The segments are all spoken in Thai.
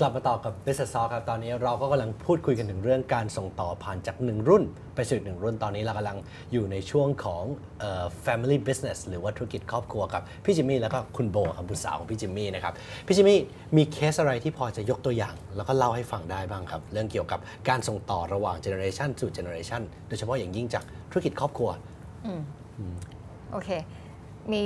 กลับมาต่อกับ Business Talk ครับ ตอนนี้เราก็กำลังพูดคุยกันถึงเรื่องการส่งต่อผ่านจากหนึ่งรุ่น ไปสู่อีกหนึ่งรุ่นตอนนี้เรากำลังอยู่ในช่วงของเอ่อ family business หรือว่าธุรกิจครอบครัวกับพี่จิมมี่แล้วก็คุณโบครับบุตรสาวของพี่จิมมี่นะครับ พี่จิมมี่มีเคสอะไรที่พอจะยกตัวอย่าง แล้วก็เล่าให้ฟังได้บ้างครับ เรื่องเกี่ยวกับการส่งต่อระหว่าง generation สู่ generation โดยเฉพาะอย่างยิ่งจากธุรกิจครอบครัวโอเค มี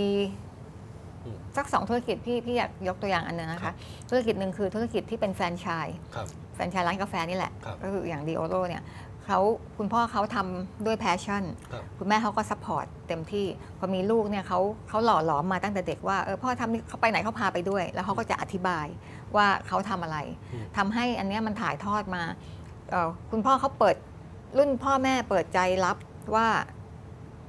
สักสองธุรกิจพี่พี่อยากยกตัวอย่างอันหนึงนะครัคะบธุรกิจหนึ่งคือธุรกิจที่เป็นแฟรนไชส์ครับแฟรนไชส์ร้านกาแฟนี่แหละครับก็คืออย่างดีโอโรเนี่ยเขาคุณพ่อเขาทำด้วยแพชชั่นครับคุณแม่เขาก็ซัพพอร์ตเต็มที่ พอมีลูกเนี่ยเขาเขาหล่อหลอมมาตั้งแต่เด็กว่าเออพ่อทำนี่เขาไปไหนเขาพาไปด้วย แล้วเขาก็จะอธิบายว่าเขาทำอะไรอืมทำให้อันเนี้ยมันถ่ายทอดมาเอ่อคุณพ่อเขาเปิดรุ่นพ่อแม่เปิดใจรับว่า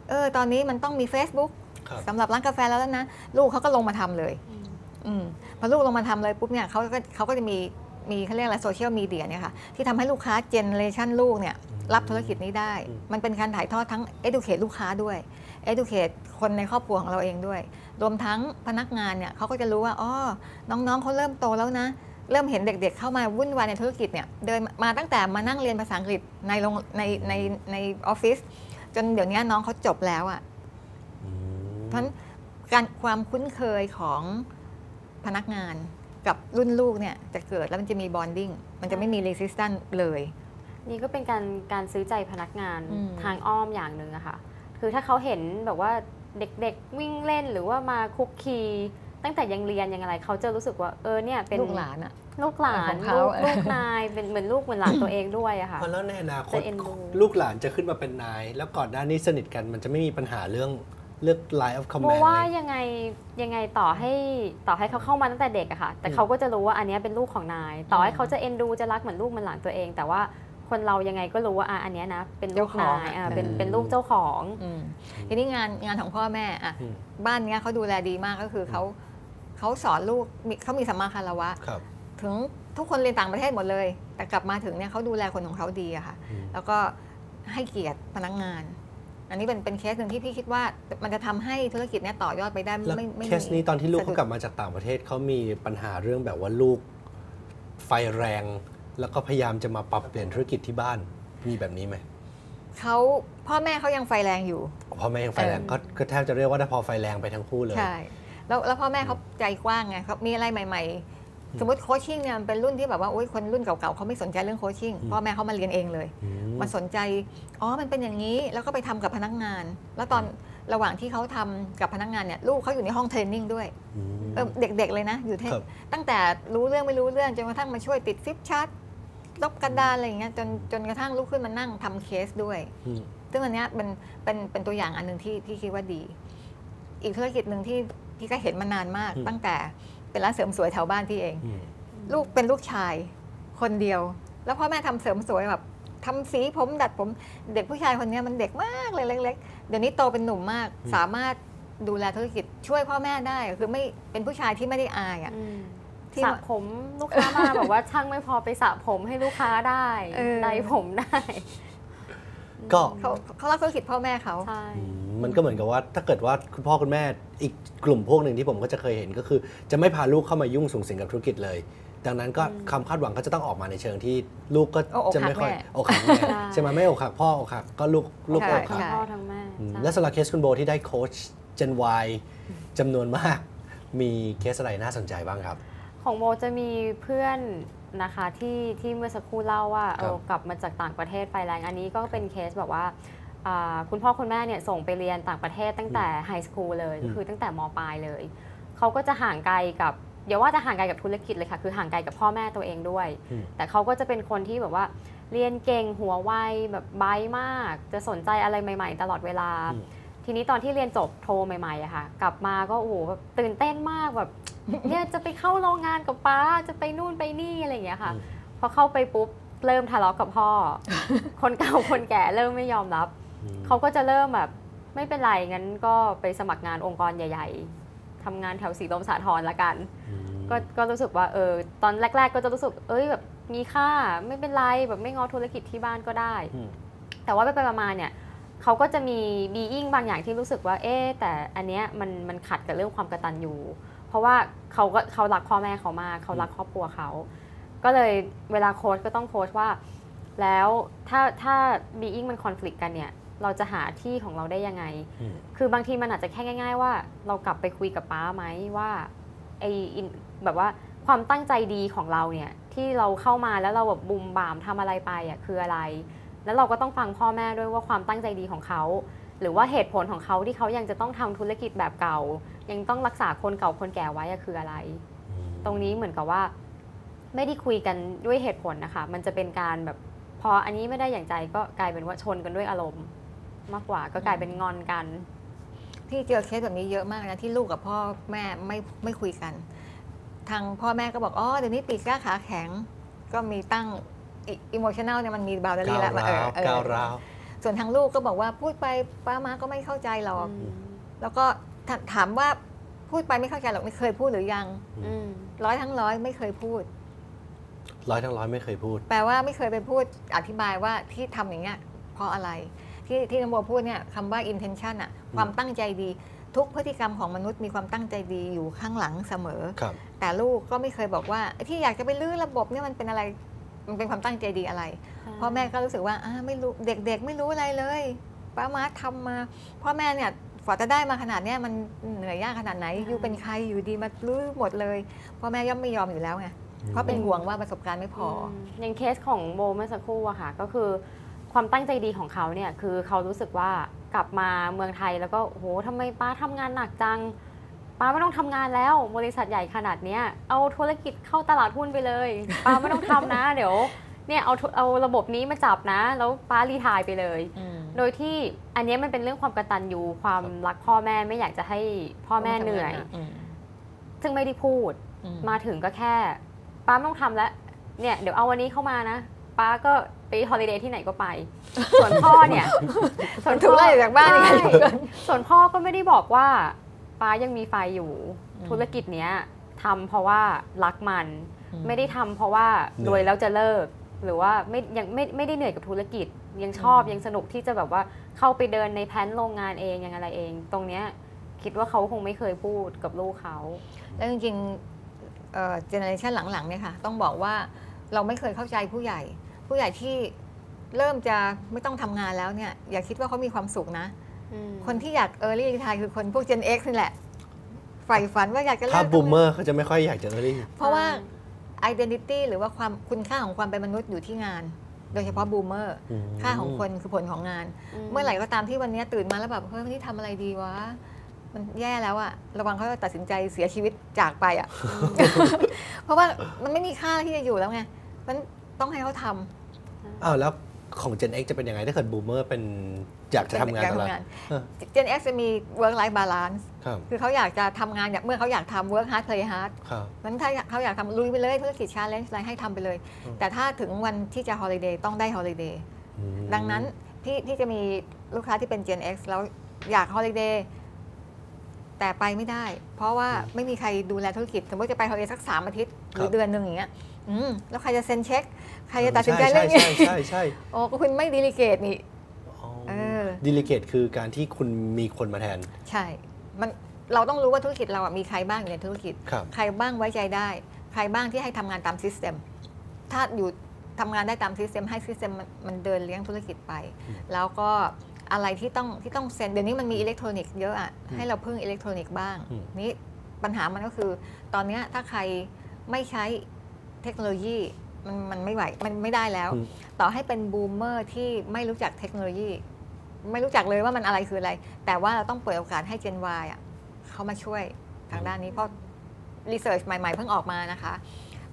เออตอนนี้มันต้องมี Facebook ครับ สำหรับร้านกาแฟแล้วนะ ลูกเขาก็ลงมาทำเลยอืมพอลูกลงมาทำเลยปุ๊บเนี่ยเขาก็เขาก็จะมีมีเขาเรียกอะไรโซเชียลมีเดียเนี่ยค่ะที่ทำให้ลูกค้าเจเนเรชันลูกเนี่ยรับธุรกิจนี้ได้อืมมันเป็นการถ่ายทอดทั้ง educate ลูกค้าด้วย educate คนในครอบครัวของเราเองด้วย รวมทั้งพนักงานเนี่ยเขาก็จะรู้ว่าอ๋อน้องๆเขาเริ่มโตแล้วนะ เริ่มเห็นเด็กๆเข้ามาวุ่นวายในธุรกิจเนี่ยเดินมาตั้งแต่มานั่งเรียนภาษาอังกฤษในโรงในในในออฟฟิศจนเดี๋ยวนี้น้องเขาจบแล้วอะ่ะอืมเพ ราะฉะนั้นการความคุ้นเคยของพนักงานกับรุ่นลูกเนี่ยจะเกิดแล้วมันจะมีบอนดิ้งมันจะไม่มี resistance เลย นี่ก็เป็นการการซื้อใจพนักงานอืม ทางอ้อมอย่างหนึ่งอะค่ะ คือถ้าเขาเห็นแบบว่าเด็กๆวิ่งเล่นหรือว่ามาคุกคี ตั้งแต่ยังเรียนยังอะไรเขาจะรู้สึกว่าเออเนี่ยเป็นลูกหลานอะ ลูกหลาขนองเขาลูกเออลูกนายเป็นเหมือนลูกเหมือนหลานตัวเองด้วยอะค่ะ เพราะแล้วในอนาคตจะเอ็นดู ลูกหลานจะขึ้นมาเป็นนาย แล้วก่อนหน้านี้สนิทกันมันจะไม่มีปัญหาเรื่อง เลือก line of โม command ว่าเลยยังไงยังไงต่อให้ต่อให้เขาเข้ามาตั้งแต่เด็กอะค่ะ แต่อืมเขาก็จะรู้ว่าอันเนี้ยเป็นลูกของนาย ต่อให้เขาจะเอ็นดูจะรักเหมือนลูกเหมือนหลานตัวเอง แต่ว่าคนเรายังไงก็รู้ว่าอะอันเนี้ยนะเป็นลูกเจ้าของนายอะอะเป็นอืมเป็นลูกเจ้าของ อืมทีนี้งานงานของพ่อแม่อะอืมบ้านเนี้ยเขาดูแลดีมากก็คือเขาเขาสอนลูกมีเขามีสัมมาคารวะ ครับถึงทุกคนเรียนต่างประเทศหมดเลย แต่กลับมาถึงเนี่ยเขาดูแลคนของเขาดีอะค่ะ อืม แล้วก็ให้เกียรติพนักงาน อันนี้เป็นเป็นเคสหนึ่งที่พี่คิดว่ามันจะทำให้ธุรกิจเนี่ยต่อยอดไปได้แล้วไม่ไม่เคสนี้ตอนที่ลูกสะดุเขาดกลับมาจากต่างประเทศเขามีปัญหาเรื่องแบบว่าลูกไฟแรง แล้วก็พยายามจะมาปรับเปลี่ยนธุรกิจที่บ้านมีแบบนี้ไหมเขาพ่อแม่เขายังไฟแรงอยู่พ่อแม่ยังไฟแรงเออก็ก็แทบจะเรียกว่าได้พอไฟแรงไปทั้งคู่เลยใช่แล้วแล้วพ่อแม่เขาใจกว้างไงเขามีอะไรใหม่ ๆ สมมติโคชชิ่งเนี่ยมันเป็นรุ่นที่แบบว่าโอ๊ยคนรุ่นเก่าๆเขาไม่สนใจเรื่องโคชชิ่งอืมพ่อแม่เขามาเรียนเองเลยอืมมันสนใจอ๋อมันเป็นอย่างนี้แล้วก็ไปทำกับพนักงาน แล้วตอนระหว่างที่เขาทำกับพนักงานเนี่ยลูกเขาอยู่ในห้องเทรนนิ่งด้วยอืมเออเด็กๆเลยนะ อยู่เทครับตั้งแต่รู้เรื่องไม่รู้เรื่องจนกระทั่งมาช่วยติดฟิปชาร์ตลบกระดานอะไรอย่างเงี้ยจนจนกระทั่งลุกขึ้นมานั่งทำเคสด้วยอืมซึ่งอันเนี้ยเป็นเป็นเป็นตัวอย่างอันหนึ่งที่ที่คิดว่าดี อีกธุรกิจหนึ่งที่พี่ก็เห็นมานานมากอืมตั้งแต่ เป็นร้านเสริมสวยแถวบ้านพี่เองอืมลูกเป็นลูกชายคนเดียว แล้วพ่อแม่ทำเสริมสวยแบบทำสีผมดัดผมเด็กผู้ชายคนเนี้ยมันเด็กมากเลยเล็ก ๆ เดี๋ยวนี้โตเป็นหนุ่มมากอืมสามารถดูแลธุรกิจช่วยพ่อแม่ได้คือไม่เป็นผู้ชายที่ไม่ได้อายอะอืมที่สระผมลูกค้ามาแบบว่าช่างไม่พอไปสระผมให้ลูกค้าได้เออไดผมได้ ก็ เขาเขารักธุรกิจพ่อแม่เขาใช่อืมมันก็เหมือนกับว่าถ้าเกิดว่าคุณพ่อคุณแม่อีกกลุ่มพวกหนึ่งที่ผมก็จะเคยเห็นก็คือ จะไม่พาลูกเข้ามายุ่งสูงสิงกับธุรกิจเลย ดังนั้นก็คำคาดหวังก็จะต้องออกมาในเชิงที่ลูกก็โอ้อกจะหัไม่กค่อยแม่ อกหักแม่ใช่ไหมไม่อกหักพ่ออกหักก็ลูกลูกใช่อกหัทั้กงพ่อทั้งแม่อืมใช่ และสำหรับเคสคุณโบที่ได้โค้ช Gen Y จำนวนมาก มีเคสอะไรน่าสนใจบ้างครับ ของโมจะมีเพื่อน นะคะที่ที่เมื่อสักครู่เล่าว่าครับเออกลับมาจากต่างประเทศไฟแรงอันนี้ก็เป็นเคสแบบว่าอ่าคุณพ่อคุณแม่เนี่ยส่งไปเรียนต่างประเทศตั้งแต่ไฮสคูลเลยอืมคือตั้งแต่มปลายเลยเขาก็จะห่างไกลกับอย่าว่าจะห่างไกลกับธุรกิจเลยค่ะ คือห่างไกลกับพ่อแม่ตัวเองด้วยอืมแต่เขาก็จะเป็นคนที่แบบว่า เรียนเก่งหัวไวแบบไบมาก จะสนใจอะไรใหม่ ๆ ตลอดเวลาอืมทีนี้ตอนที่เรียนจบโทใหม่ๆอะค่ะ กลับมาก็โอ้โหแบบตื่นเต้นมากแบบ เนี่ยจะไปเข้าโรงงานกับป้าจะไปนู่นไปนี่อะไรอย่างเงี้ยค่ะอืมพอเข้าไปปุ๊บเริ่มทะเลาะกับพ่อ คนเก่าคนแก่เริ่มไม่ยอมรับอืมเขาก็จะเริ่มแบบไม่เป็นไรงั้นก็ไปสมัครงานองค์กรใหญ่ ๆทำงานแถวสีลมสาทรละกันอืมก็ก็รู้สึกว่าเออตอนแรก ๆ ก็จะรู้สึก เอ้ยแบบมีค่าไม่เป็นไรแบบไม่งอธุรกิจที่บ้านก็ได้อืมแต่ว่าไปไปมาๆเนี่ยเขาก็จะมีบีอิงบางอย่างที่รู้สึกว่าเอ๊ะแต่อันเนี้ยมันมันขัดกับเรื่องความกตัญญูเพ ราะว่าเขาก็เขารักพ่อแม่เขามากเขารักครอบครัวเขา ก็เลยเวลาโค้ชก็ต้องโค้ชว่า แล้วถ้าถ้า being มันคอน FLICT กันเนี่ย เราจะหาที่ของเราได้ยังไงอืมคือบางทีมันอาจจะแค่ง่าย ๆ ว่า เรากลับไปคุยกับป้าไหมว่าไออินแบบว่าความตั้งใจดีของเราเนี่ยที่เราเข้ามาแล้วเราแบบบุมบามทำอะไรไปอะคืออะไร แล้วเราก็ต้องฟังพ่อแม่ด้วยว่าความตั้งใจดีของเขา หรือว่าเหตุผลของเขาที่เขายังจะต้องทำธุรกิจแบบเก่า ยังต้องรักษาคนเก่าคนแก่ไว้อะคืออะไร ตรงนี้เหมือนกับว่า ไม่ได้คุยกันด้วยเหตุผลนะคะ มันจะเป็นการแบบพออันนี้ไม่ได้อย่างใจก็กลายเป็นว่าชนกันด้วยอารมณ์ มากกว่าก็กลายเป็นงอนกันพี่เจอเคสแบบนี้เยอะมากนะที่ลูกกับพ่อแม่ไม่ไม่คุยกัน ทางพ่อแม่ก็บอกอ๋อเดี๋ยวนี้ปีกกล้าขาแข็งก็มีตั้งอิโมชันแนลเนี่ยมันมีบาวดารีก้าวแล้วร้าวเออก้าวร้าว ส่วนทางลูกก็บอกว่าพูดไปป้ามาก็ไม่เข้าใจหรอก แล้วก็ถาถามว่าพูดไปไม่เข้าใจหรอกไม่เคยพูดหรือยังอืมร้อยทั้งร้อยไม่เคยพูด ร้อยทั้งร้อยไม่เคยพูด แปลว่าไม่เคยไปพูดอธิบายว่าที่ทำอย่างเงี้ยเพราะอะไร ที่ที่นโมพูดเนี่ยคำว่า intention อะความตั้งใจดี ทุกพฤติกรรมของมนุษย์มีความตั้งใจดีอยู่ข้างหลังเสมอครับแต่ลูกก็ไม่เคยบอกว่าไอ้ที่อยากจะไปลื้อระบบเนี่ยมันเป็นอะไร มันเป็นความตั้งใจดีอะไร พ่อแม่ก็รู้สึกว่าอ่าไม่รู้เด็กๆ ไม่รู้อะไรเลยป้ามาทำมา พ่อแม่เนี่ยฝอจะได้มาขนาดเนี้ยมันเหนื่อยยากขนาดไหนอยู่เป็นใครอยู่ดีมาลื้อหมดเลยพ่อแม่ย่อมไม่ยอมอยู่แล้วไงเพราะเป็นห่วงว่าประสบการณ์ไม่พออมอย่างเคสของโบเมื่อสักครู่อะค่ะ ก็คือความตั้งใจดีของเขาเนี่ยคือเขารู้สึกว่ากลับมาเมืองไทยแล้วก็โอ้โหทำไมป้าทำงานหนักจังป้าไม่ต้องทำงานแล้ว บริษัทใหญ่ขนาดเนี้ยเอาธุรกิจเข้าตลาดหุ้นไปเลยป้าไม่ต้องทำนะ เดี๋ยว เนี่ยเอาธุเอาระบบนี้มาจับนะ แล้วป้ารีไทายไปเลย โดยที่อันเนี้ยมันเป็นเรื่องความกตัญญูความรักพ่อแม่ไม่อยากจะให้พ่อแม่เหนื่อยมซึ่งไม่ได้พูดอืมมาถึงก็แค่ ป้าไม่ต้องทำแล้วเนี่ยเดี๋ยวเอาวันนี้เข้ามานะป้าก็ไปฮอลิเดย์ที่ไหนก็ไป ส่วนพ่อเนี่ยส่วนถูกไล่ออกจากบ้านยังไงใช่ส่วนพ่อก็ไม่ได้บอกว่าป้ายังมีไฟอยู่อืมธุรกิจเนี้ยทำเพราะว่ารักมันอืมไม่ได้ทำเพราะว่าเหนื่รอยวยแล้วจะเลิก หรือว่าไม่ยังไม่ไม่ได้เหนื่อยกับธุรกิจ ยังชอบอืมยังสนุกที่จะแบบว่าเข้าไปเดินในแพลนโรงงานเองยังอะไรเอง ตรงเนี้ยคิดว่าเขาคงไม่เคยพูดกับลูกเขา แล้วจริงๆเจเนอเรชันหลังๆเนี่ยค่ะ ต้องบอกว่าเราไม่เคยเข้าใจผู้ใหญ่ ผู้ใหญ่ที่เริ่มจะไม่ต้องทำงานแล้วเนี่ย อย่าคิดว่าเขามีความสุขนะคนที่อยาก Early Retire คือคนพวก Gen X นี่แหละใฝ่ฝันว่าอยากจะถ้าเลิกบูมเมอร์เขาจะไม่ค่อยอยากจะเรียเพราะว่า Identity หรือว่าความคุณค่าของความเป็นมนุษย์อยู่ที่งาน โดยเฉพาะบูมเมอร์ค่าของคนคือผลของงาน เมื่อไหร่ก็ตามที่วันนี้ตื่นมาแล้วแบบเฮ้ยวันนี้ทำอะไรดีวะมันแย่แล้วอะระวังเขาจะตัดสินใจเสียชีวิตจากไปอะเพราะว่ามันไม่มีค่าที่จะอยู่แล้วไงมันต้องให้เขาทำอ้าวแล้ว ของ Gen X จะเป็นยังไงถ้าเกิดบูมเมอร์เป็นอยากจะทำงานอยกตลอดทำงานเออ Gen X จะมี work life balance ครับคือเขาอยากจะทำงานอยากเมื่อเขาอยากทำ work hard play hard ครับนั้นถ้าเขาอยากทำลุยไปเลยธุรกิจ challenge อะไรให้ทำไปเลยอืมแต่ถ้าถึงวันที่จะ holiday ต้องได้ holiday อืมดังนั้นพี่พี่จะมีลูกค้าที่เป็น Gen X แล้วอยาก holiday แต่ไปไม่ได้ เพราะว่าไม่มีใครดูแลธุรกิจ สมมติจะไป holiday สักสามอาทิตย์หรือเดือนหนึ่งอย่างเงี้ยอืมแล้วใครจะเซ็นเช็ค ใครจะตัดสินใจเรื่องนี้ใช่ใช่ใช่ใช่โอ้ก็คุณไม่ดีลิเกตนี่เออดิลิเกตคือการที่คุณมีคนมาแทน ใช่ มันเราต้องรู้ว่าธุรกิจเราอะมีใครบ้างอยู่ในธุรกิจครับใครบ้างไว้ใจได้ ใครบ้างที่ให้ทำงานตามซิสเต็มถ้าอยู่ทำงานได้ตามซิสเต็มให้ซิสเต็มมันมันเดินเลี้ยงธุรกิจไปอืมแล้วก็ อะไรที่ต้องที่ต้องเซ็นเดี๋ยวนี้มันมีอิเล็กทรอนิกส์เยอะอะให้เราพึ่งอิเล็กทรอนิกส์บ้างอืมนี่ปัญหามันก็คือ ตอนเนี้ยถ้าใครไม่ใช้เทคโนโลยีมันมันไม่ไหวมันไม่ได้แล้วอืมต่อให้เป็นบูมเมอร์ที่ไม่รู้จักเทคโนโลยี ไม่รู้จักเลยว่ามันอะไรคืออะไร แต่ว่าเราต้องเปิดโอกาสให้ Gen Y อะเขามาช่วยทางด้านนี้เพราะรีเสิร์ชใหม่ๆ เพิ่งออกมานะคะ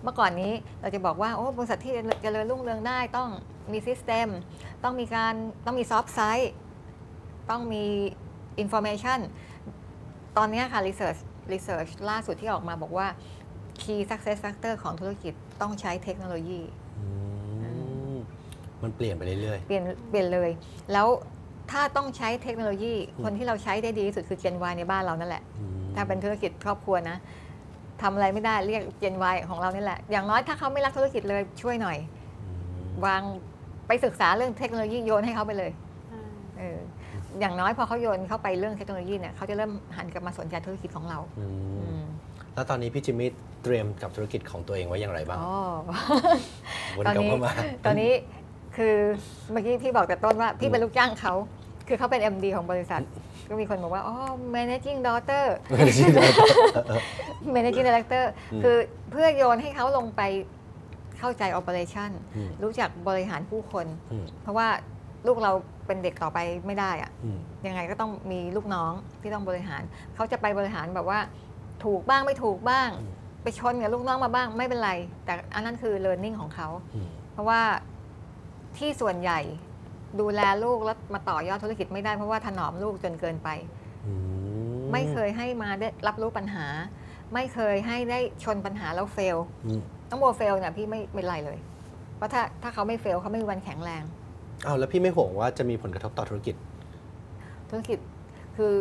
เมื่อก่อนนี้เราจะบอกว่าโอ้บริษัทที่เจริญรุ่งเรืองได้ต้องมีซิสเต็มต้องมีการต้องมีซอฟต์ไซต์ ต้องมีอินโฟ a t ชันตอนนี้ค่ะรีเสิร์ชรีเสิร์ชล่าสุดที่ออกมาบอกว่า Key Success Factor ของธุรกิจต้องใช้เทคโนโลยีอืมมันเปลี่ยนไปเรื่อย เปลี่ยนเปลี่ยนเลย แล้วถ้าต้องใช้เทคโนโลยีอืมคนที่เราใช้ได้ดีที่สุดคือ Gen Y ในบ้านเรานั่นแหละๆอืมถ้าเป็นธุรกิจครอบครัวนะทำอะไรไม่ได้เรียก Gen Y ของเรานี่แหละ อย่างน้อยถ้าเขาไม่รักธุรกิจเลยช่วยหน่อย วางไปศึกษาเรื่องเทคโนโลยีโยนให้เขาไปเลยเออ อย่างน้อยพอเขาโยนเข้าไปเรื่องเทคโนโลยีเนี่ยเขาจะเริ่มหันกลับมาสนใจธุรกิจของเราอืมอืมแล้วตอนนี้พี่จิมมี่เตรียมกับธุรกิจของตัวเองไว้อย่างไรบ้างอ๋อ วนตอนกลับนี้เข้ามา ตอนนี้คือเมื่อกี้พี่บอกแต่ต้นว่าพี่เป็นลูกจ้างเขา คือเขาเป็น MD ของบริษัท ก็มีคนบอกว่าอ๋อ managing daughter ไม่ได้ชื่อเดียว managing director อืม คือเพื่อโยนให้เขาลงไปเข้าใจ operation อืมรู้จักบริหารผู้คน อืม เพราะว่า ลูกเราเป็นเด็กต่อไปไม่ได้อะอืมยังไงก็ต้องมีลูกน้องที่ต้องบริหาร เขาจะไปบริหารแบบว่า ถูกบ้างไม่ถูกบ้างอืมไปชนกับลูกน้องมาบ้างไม่เป็นไร แต่อันนั้นคือ learning ของเขา อืมเพราะว่าที่ส่วนใหญ่ดูแลลูกแล้วมาต่อยอดธุรกิจไม่ได้เพราะว่าถนอมลูกจนเกินไป อืไม่เคยให้มาได้รับรู้ปัญหา ไม่เคยให้ได้ชนปัญหาแล้วเฟล อืม ต้องโมเฟลเนี่ยพี่ไม่เป็นไรเลย เพราะถ้าถ้าเขาไม่เฟลเขาไม่มีวันแข็งแรง อ้าวแล้วพี่ไม่ห่วงว่าจะมีผลกระทบต่อธุรกิจ ธุรกิจคือ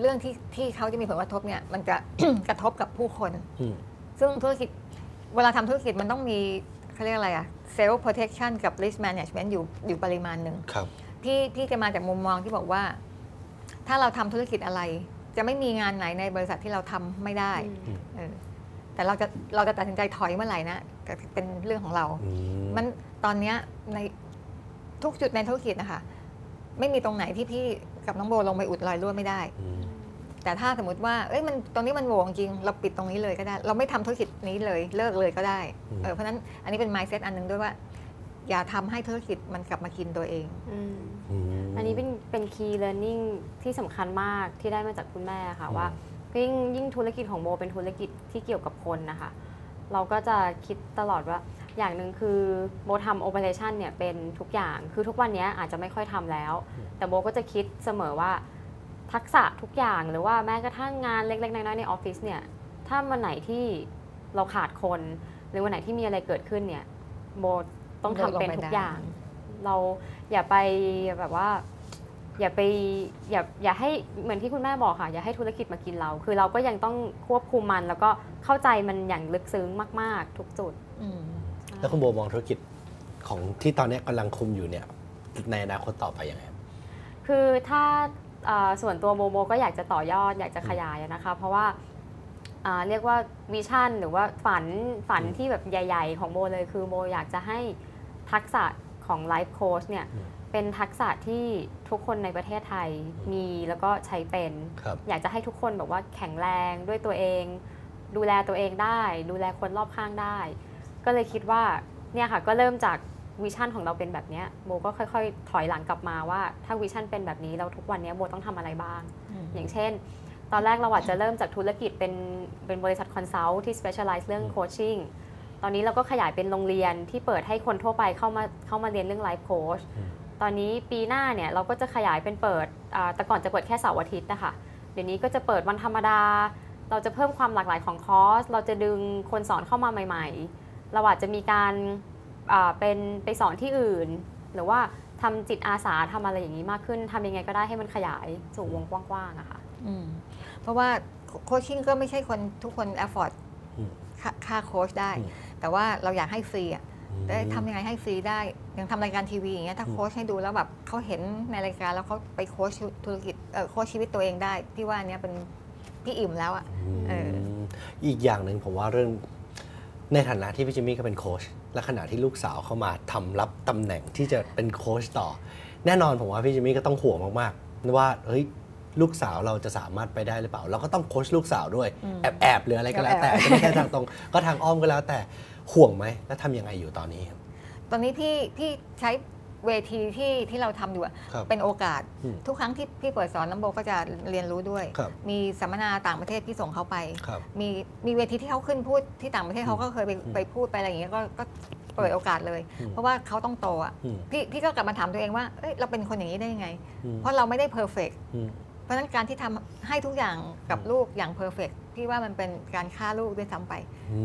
เรื่องที่ที่เขาจะมีผลกระทบเนี่ยมันจะ กระทบกับผู้คน อืมซึ่งธุรกิจเวลาทำธุรกิจมันต้องมีเขาเรียกอะไรอะ self protection กับ risk management อยู่อยู่ปริมาณหนึ่ง ครับพี่พี่จะมาจากมุมมองที่บอกว่า ถ้าเราทำธุรกิจอะไร จะไม่มีงานไหนในบริษัทที่เราทำไม่ได้อืมเออแต่เราจะเราจะตัดสินใจถอยเมื่อไหร่นะก็เป็นเรื่องของเรา อืมมันตอนเนี้ยใน ทุกจุดในธุรกิจนะคะไม่มีตรงไหนที่พี่กับน้องโบลงไปอุดรอยรั่วไม่ได้อืมแต่ถ้าสมมติว่าเอ้ยมันตรงนี้มันโหว่จริง เราปิดตรงนี้เลยก็ได้ เราไม่ทำธุรกิจนี้เลยเลิกเลยก็ได้เออเพราะฉะนั้นอันนี้เป็น mindset อันหนึงด้วยว่า อย่าทำให้ธุรกิจมันกลับมากินตัวเองอืมอืมอันนี้เป็นเป็น key learning ที่สำคัญมากที่ได้มาจากคุณแม่ค่ะอืมว่ายิ่งยิ่งธุรกิจของโบเป็นธุรกิจที่เกี่ยวกับคนนะคะ เราก็จะคิดตลอดว่า อย่างหนึ่งคือโบทำโอเปอเรชันเนี่ยเป็นทุกอย่างคือทุกวันนี้อาจจะไม่ค่อยทำแล้ว แต่โบก็จะคิดเสมอว่าทักษะทุกอย่างหรือว่าแม้กระทั่งงานเล็กๆ น้อยๆในออฟฟิศเนี่ยถ้าวันไหนที่เราขาดคน หรือวันไหนที่มีอะไรเกิดขึ้นเนี่ยโบต้องทำเป็นทุกอย่าง เราอย่าไปแบบว่าอย่าไปอย่าอย่าให้เหมือนที่คุณแม่บอกค่ะ อย่าให้ธุรกิจมากินเรา คือเราก็ยังต้องควบคุมมันแล้วก็เข้าใจมันอย่างลึกซึ้งมาก ๆ ทุกจุดอืม แล้วคุณโบมองธุรกิจของที่ตอนนี้กำลังคุมอยู่เนี่ยในอนาคตต่อไปยังไงครับ คือถ้าเอ่อส่วนตัวโมโมก็อยากจะต่อยอดอยากจะขยายอะนะคะ เพราะว่าอ่าเรียกว่าวิชั่นหรือว่าฝันฝันอืมที่แบบใหญ่ ๆ ของโมเลยคือโมอยากจะให้ทักษะของไลฟ์โค้ชเนี่ยอืมเป็นทักษะที่ทุกคนในประเทศไทยมีแล้วก็ใช้เป็น ครับ อยากจะให้ทุกคนแบบว่าแข็งแรงด้วยตัวเอง ดูแลตัวเองได้ ดูแลคนรอบข้างได้ ก็เลยคิดว่าเนี่ยค่ะก็เริ่มจากวิชั่นของเราเป็นแบบเนี้ยโบก็ค่อยๆ ถอยหลังกลับมาว่า ถ้าวิชั่นเป็นแบบนี้แล้วทุกวันเนี้ยโบต้องทำอะไรบ้าง อย่างเช่น ตอนแรกเราอาจจะเริ่มจากธุรกิจเป็นเป็นบริษัทคอนซัลท์ที่ specialize เรื่องอืมโคชชิ่งตอนนี้เราก็ขยายเป็นโรงเรียนที่เปิดให้คนทั่วไปเข้ามาเข้ามาเรียนเรื่องไลฟ์โค้ชอืมตอนนี้ปีหน้าเนี่ยเราก็จะขยายเป็นเปิดอ่าแต่ก่อนจะเปิดแค่เสาร์อาทิตย์นะคะเดี๋ยวนี้ก็จะเปิดวันธรรมดา เราจะเพิ่มความหลากหลายของคอร์สเราจะดึงคนสอนเข้ามาใหม่ ๆ เราอาจจะมีการอ่าเป็นไปสอนที่อื่น หรือว่าทำจิตอาสาทำอะไรอย่างนี้มากขึ้นทำยังไงก็ได้ให้มันขยายสู่วงกว้างๆอะค่ะอืมเพราะว่าโคชชิ่งก็ไม่ใช่คนทุกคน afford อืมค่าค่าโค้ชได้อืมแต่ว่าเราอยากให้ฟรีอะอืมได้ทำยังไงให้ฟรีได้อย่างทำรายการทีวีอย่างเงี้ยถ้าอืมโค้ชให้ดูแล้วแบบเขาเห็นในรายการแล้วเขาไปโค้ชธุรกิจเออโค้ชชีวิตตัวเองได้ พี่ว่าอันเนี้ยเป็นพี่อิ่มแล้วอะเออมอีกอย่างหนึ่งผมว่าเรื่อง ในฐานะที่พี่จิมมี่ก็เป็นโค้ชและขณะที่ลูกสาวเข้ามาทำรับตำแหน่งที่จะเป็นโค้ชต่อ แน่นอนผมว่าพี่จิมมี่ก็ต้องห่วงมากๆว่าเฮ้ยลูกสาวเราจะสามารถไปได้หรือเปล่า เราก็ต้องโค้ชลูกสาวด้วยอืมแอบแอบๆหรืออะไรก็แล้วแต่แอบๆจะไม่ใช่ทางตรง ก็ทางอ้อมก็แล้วแต่ห่วงไหมแล้วทำยังไงอยู่ตอนนี้ครับตอนนี้พี่พี่ใช้ เวทีที่ที่เราทำอยู่อะครับเป็นโอกาสอืมทุกครั้งที่พี่เปิดสอนน้ำโบก็จะเรียนรู้ด้วย ครับ มีสัมมนาต่างประเทศพี่ส่งเขาไป ครับ มีมีเวทีที่เขาขึ้นพูดที่ต่างประเทศเขาก็เคยไปอืมไปพูดไปอะไรอย่างเงี้ยก็ก็เปิดโอกาสเลย อืม เพราะว่าเขาต้องโตอะอืมพี่พี่ก็กลับมาถามตัวเองว่าเอ้ยเราเป็นคนอย่างนี้ได้ยังไง อืมเพราะเราไม่ได้เพอร์เฟกอืม เพราะฉะนั้นการที่ทำให้ทุกอย่างกับลูกอย่างเพอร์เฟกพี่ว่ามันเป็นการฆ่าลูกด้วยซ้ำไป อื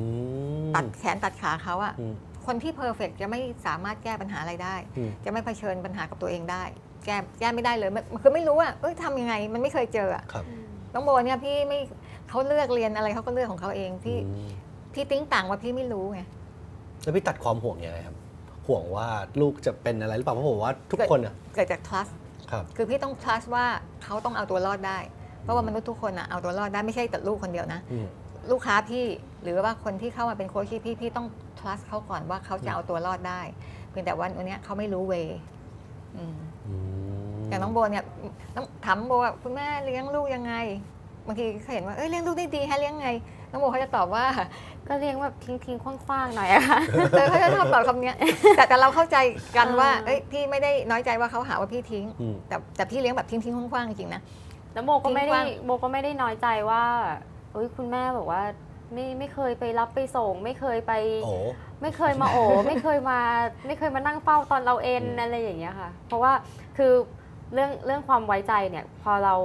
มตัดแขนตัดขาเขาอะอืม คนที่เพอร์เฟกจะไม่สามารถแก้ปัญหาอะไรได้ อืม จะไม่เผชิญปัญหากับตัวเองได้ แก้แก้ไม่ได้เลยมันคือไม่รู้อะเอ้ยทำยังไง มันไม่เคยเจออะครับน้องโบเนี่ยพี่ไม่เขาเลือกเรียนอะไรเขาก็เลือกของเขาเองพี่อืมพี่ติ้งต่างว่าพี่ไม่รู้ไง แล้วพี่ตัดความห่วงยังไงครับ ห่วงว่าลูกจะเป็นอะไรหรือเปล่าเพราะผมว่าทุกคนอะเกิดจาก trust ครับ คือพี่ต้อง trust ว่าเขาต้องเอาตัวรอดได้ เพราะว่ามนุษย์ทุกคนอะเอาตัวรอดได้ไม่ใช่แต่ลูกคนเดียวนะ อืม ลูกค้าพี่หรือว่าคนที่เข้ามาเป็นโค้ชพี่พี่ต้อง trust เขาก่อนว่าเขาจะเอาตัวรอดได้ เพียงแต่วันวันเนี้ยเขาไม่รู้เวอืมอืมอย่างน้องโบเนี่ยต้องถามโบว่าคุณแม่เลี้ยงลูกยังไงบางทีเขาเห็นว่าเอ้ยเลี้ยงลูกได้ดีฮะเลี้ยงไงน้องโบเขาจะตอบว่า ก็เรียกแบบทิ้งทิ้งๆคว้างๆหน่อยอะค่ะเออเขาจะชอบตอบคำเนี้ยแต่แต่เราเข้าใจกันว่าอ่าเอ้ยพี่ไม่ได้น้อยใจว่าเขาหาว่าพี่ทิ้งอืมแต่แต่พี่เลี้ยงแบบทิ้งทิ้งๆคว้างๆจริงๆนะแล้วโบก็ไม่ทิ้งกได้ว้างโบก็ไม่ได้น้อยใจว่า เอ้ยคุณแม่บอกว่าไม่ไม่เคยไปรับไปส่ง ไม่เคยไป โอ้ ไม่เคยมาโอไม่เคยมาไม่เคยมานั่งเฝ้าตอนเราเอ็นอืมอะไรอย่างเงี้ยค่ะ เพราะว่าคือเรื่องเรื่องความไว้ใจเนี่ย พอเรา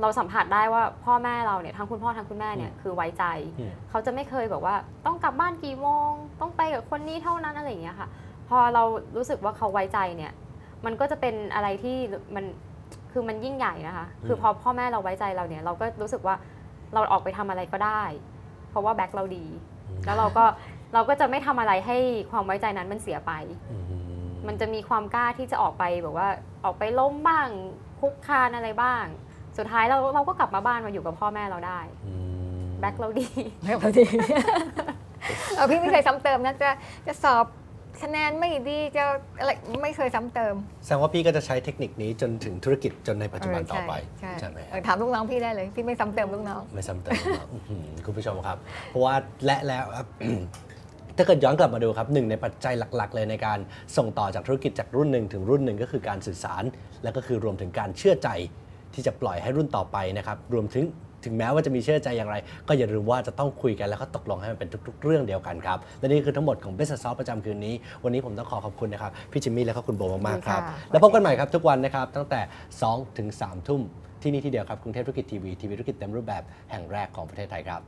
เราสัมผัสได้ว่าพ่อแม่เราเนี่ยทั้งคุณพ่อทั้งคุณแม่เนี่ยคือไว้ใจ อืม เขาจะไม่เคยแบบว่าต้องกลับบ้านกี่โมง ต้องไปกับคนนี้เท่านั้นอะไรอย่างเงี้ยค่ะ พอเรารู้สึกว่าเขาไว้ใจเนี่ย มันก็จะเป็นอะไรที่มันคือมันยิ่งใหญ่นะคะ คือมพอพ่อแม่เราไว้ใจเราเนี่ย เราก็รู้สึกว่า เราออกไปทำอะไรก็ได้ เพราะว่าแบ็คเราดี แล้วเราก็เราก็จะไม่ทำอะไรให้ความไว้ใจนั้นมันเสียไปอืมมันจะมีความกล้าที่จะออกไปแบบว่าออกไปล้มบ้างคุกคานอะไรบ้าง สุดท้ายเราเราก็กลับมาบ้านมาอยู่กับพ่อแม่เราได้อืมแบ็คเราดีไม่พอดีเออพี่ไม่เคยซ้ำเติมนะจะจะสอบ คะแนนไม่ดีจะอะไรไม่เคยซ้ำเติมแสดงว่าพี่ก็จะใช้เทคนิคนี้จนถึงธุรกิจจนในปัจจุบันเต่อไปใช่ใช่ไหมเออถามลูกน้องพี่ได้เลย พี่ไม่ซ้ำเติมลูกน้อง ไม่ซ้ำเติมหรอก อื้อหือคุณผู้ชมครับ เพราะว่าและแล้วครับ ถ้าเกิดย้อนกลับมาดูครับหนึ่งในปัจจัยหลัก ๆ เลยในการส่งต่อจากธุรกิจจากรุ่นหนึ่งถึงรุ่นหนึ่งก็คือการสื่อสาร และก็คือรวมถึงการเชื่อใจที่จะปล่อยให้รุ่นต่อไปนะครับรวมถึง ถึงแม้ว่าจะมีเชื่อใจอย่างไร ก็อย่าลืมว่าจะต้องคุยกันแล้วก็ตกลงให้มันเป็นทุก ๆ เรื่องเดียวกันครับและนี่คือทั้งหมดของ Business Talk ประจำคืนนี้ วันนี้ผมต้องขอขอบคุณนะครับพี่จิมมี่และก็คุณโบมากๆครับแล้วพบกันใหม่ครับทุกวันนะครับตั้งแต่2ถึง3ทุ่มที่นี่ที่เดียวครับกรุงเทพธุรกิจทีวีทีวีธุรกิจเต็มรูปแบบแห่งแรกของประเทศไทยครับ